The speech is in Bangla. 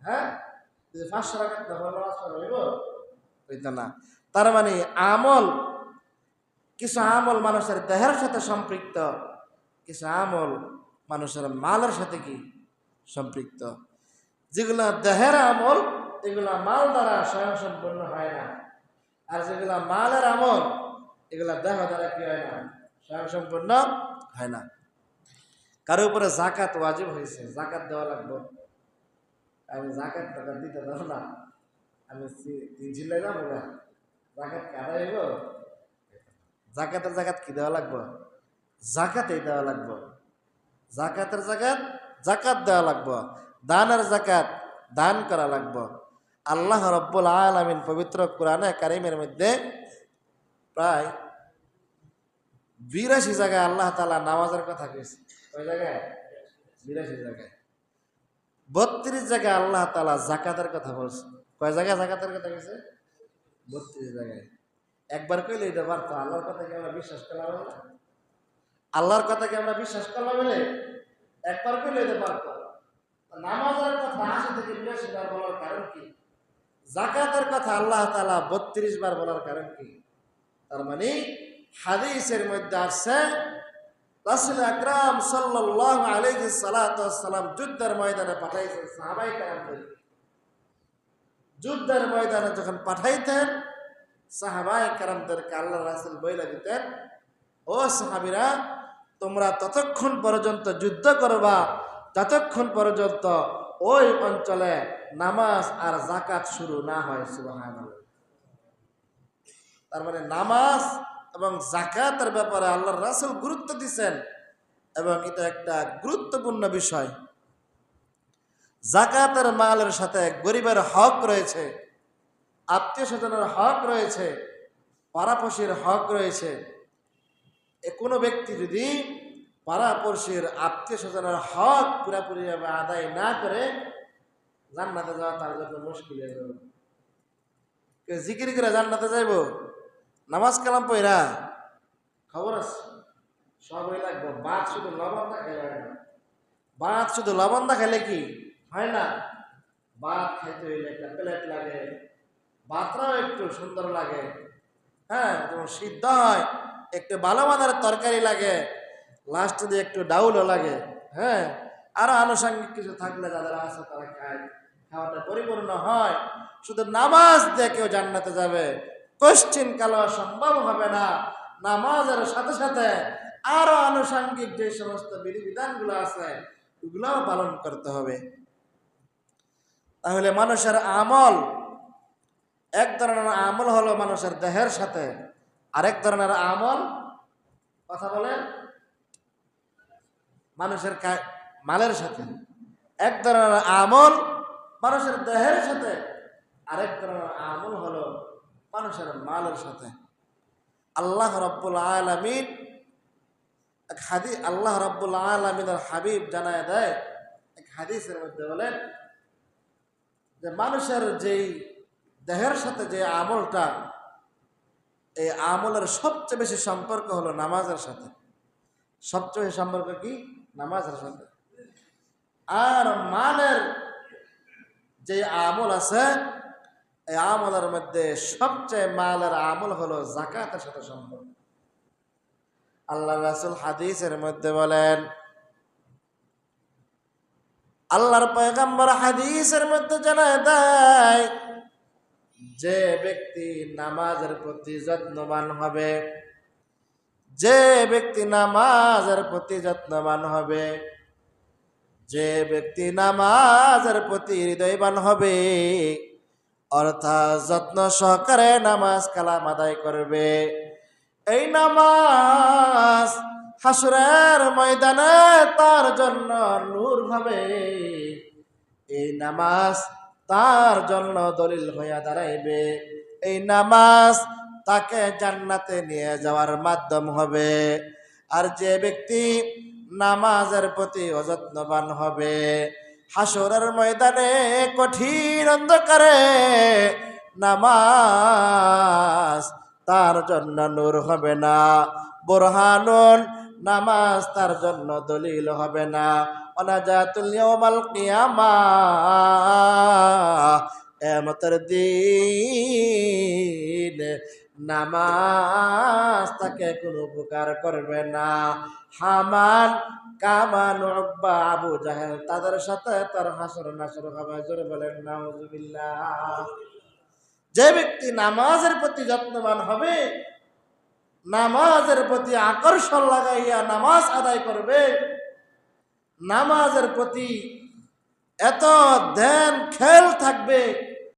হ্যাঁ? তার মানে আমল, কিছু আমল মানুষের দেহের সাথে সম্পৃক্ত, কিছু আমল মানুষের মালের সাথে কি সম্পৃক্ত? যেগুলা দেহের আমল, এগুলা মাল দ্বারা স্বয়ং সম্পূর্ণ হয় না। আর যেগুলা মালের আমল, এগুলা দেহ দ্বারা কি হয় না? স্বয়ং সম্পূর্ণ হয় না। কারও উপরে জাকাত ওয়াজিব হয়েছে, জাকাত দেওয়া লাগবে। আমি জাকাত টাকা দিতে পারব না। আমি তিন চিল্লাই যাব না জাকাত কাটা হইব? জাকাতের জাকাত কি দেওয়া লাগবে? জাকাতেই দেওয়া লাগবে। জাকাতের জাকাত জাকাত দেওয়া লাগবে। দানের জাকাত দান করা লাগবে। আল্লাহ রব্বুল আলামিন পবিত্র কোরআনে কারিমের মধ্যে প্রায় বিরাশি জায়গায় আল্লাহ তালা নামাজের কথা কইছে। কয় জায়গায়? বিরাশি জায়গায়। বত্রিশ জায়গায় আল্লাহ তালা জাকাতের কথা বলছে। কয় জায়গায় জাকাতের কথা কইছে বত্রিশ জায়গায়। একবার কইলে এটা পারতো আল্লাহর কথা কি আমরা বিশ্বাস করলাম আল্লাহর কথা কি আমরা বিশ্বাস করলাম বলে? একবার কইলে এটা পারতো নামাজের কথা আশি থেকে বিরাশি বার বলার কারণ কি? জাকাতের কথা আল্লাহ তালা বত্রিশ বার বলার কারণ কি? তার মানে হাদিসের মধ্যে আসছে রাসুল আকরাম সাল্লাল্লাহু আলাইহি সালাতু সালাম যুদ্ধের ময়দানে পাঠাইছেন সাহাবাই কারামদের যুদ্ধের ময়দানে যখন পাঠাইতেন সাহাবাই কারামদেরকে আল্লাহ রাসুল বইলা দিতেন, ও সাহাবিরা, তোমরা ততক্ষণ পর্যন্ত যুদ্ধ করবা, ততক্ষণ পর্যন্ত ওই অঞ্চলে নামাজ আর জাকাত শুরু না হয়, সুবহানাল্লাহ। তার মানে নামাজ এবং জাকাতের ব্যাপারে আল্লাহর রাসুল গুরুত্ব দিচ্ছেন এবং এটা একটা গুরুত্বপূর্ণ বিষয়। জাকাতের মালের সাথে গরিবের হক রয়েছে আত্মীয় স্বজনের হক রয়েছে, পাড়াপড়শির হক রয়েছে। কোনো ব্যক্তি যদি পাড়াপড়শির আত্মীয় স্বজনের হক পুরাপুরিভাবে আদায় না করে, জান্নাতে যাওয়া তার জন্য মুশকিল হয়ে যাবে। জিকির করে জান্নাতে যাইব? নামাজ কালাম পইরা। খবর আছে? সবই লাগবে। বাদ শুধু লবণ খাইলে হয় বাদ শুধু লবণ দা খাইলে কি হয় না? ভাত খাইতে হইলে একটা প্লেট লাগে। ভাতটাও একটু সুন্দর লাগে। হ্যাঁ যেমন সিদ্ধ হয়, একটু ভালো মানের তরকারি লাগে। লাস্ট দিয়ে একটু ডাউলও লাগে। হ্যাঁ আরও আনুষঙ্গিক কিছু থাকলে যাদের আছে তারা খায়। খাওয়াটা পরিপূর্ণ হয়। শুধু নামাজ দিয়ে কেউ জান্নাতে যাবে। কোশ্চিন কালো সম্ভব হবে না। নামাজের সাথে সাথে আরও আনুষঙ্গিক যে সমস্ত বিধিবিধানগুলো আছে, ওগুলোও পালন করতে হবে। তাহলে মানুষের আমল, এক ধরনের আমল হলো মানুষের দেহের সাথে, আরেক ধরনের আমল, কথা বলে, মানুষের মালের সাথে। এক ধরনের আমল মানুষের দেহের সাথে, আরেক ধরনের আমল হলো মানুষের মালের সাথে। আল্লাহ রব্বুল আলমিন এক হাদি, আল্লাহ রব্বুল আলমিনের হাবিব জানায় দেয়, এক হাদিসের মধ্যে বলেন যে মানুষের যেই দেহের সাথে যে আমলটা, এই আমলের সবচেয়ে বেশি সম্পর্ক হলো নামাজের সাথে। সবচেয়ে বেশি সম্পর্ক কি? নামাজের সাথে। আর মালের যে আমল আছে এই আমলের মধ্যে সবচেয়ে মালের আমল হলো জাকাতের সাথে সম্পর্ক। আল্লাহ রাসুল হাদিসের মধ্যে বলেন, আল্লাহর পয়গাম্বর হাদিসের মধ্যে জানায় দেয়, যে ব্যক্তি নামাজের প্রতি যত্নবান হবে, যে ব্যক্তি নামাজের প্রতি যত্নবান হবে, যে ব্যক্তি নামাজের প্রতি হৃদয়বান হবে অর্থাৎ যত্ন সহকারে নামাজ কালাম আদায় করবে। এই নামাজ হাসুরের ময়দানে তার জন্য নূর হবে এই নামাজ তার জন্য দলিল হইয়া দাঁড়াইবে। এই নামাজ তাকে জান্নাতে নিয়ে যাওয়ার মাধ্যম হবে। আর যে ব্যক্তি নামাজের প্রতি অযত্নবান হবে হাসরের ময়দানে কঠিন অন্ধকারে নামাজ তার জন্য নূর হবে না। বোরহানুন নামাজ তার জন্য দলিল হবে না। অনাজাতুল কিয়ামতের দিন নামাজ তাকে কোনো উপকার করবে না। হামান কামান উকবা আবু জাহেল, তাদের সাথে তার হাসর নাসর হবে। জোরে বলেন, নাউজুবিল্লাহ। যে ব্যক্তি নামাজের প্রতি যত্নবান হবে, নামাজের প্রতি আকর্ষণ লাগাইয়া নামাজ আদায় করবে, নামাজের প্রতি এত ধ্যান, খেল থাকবে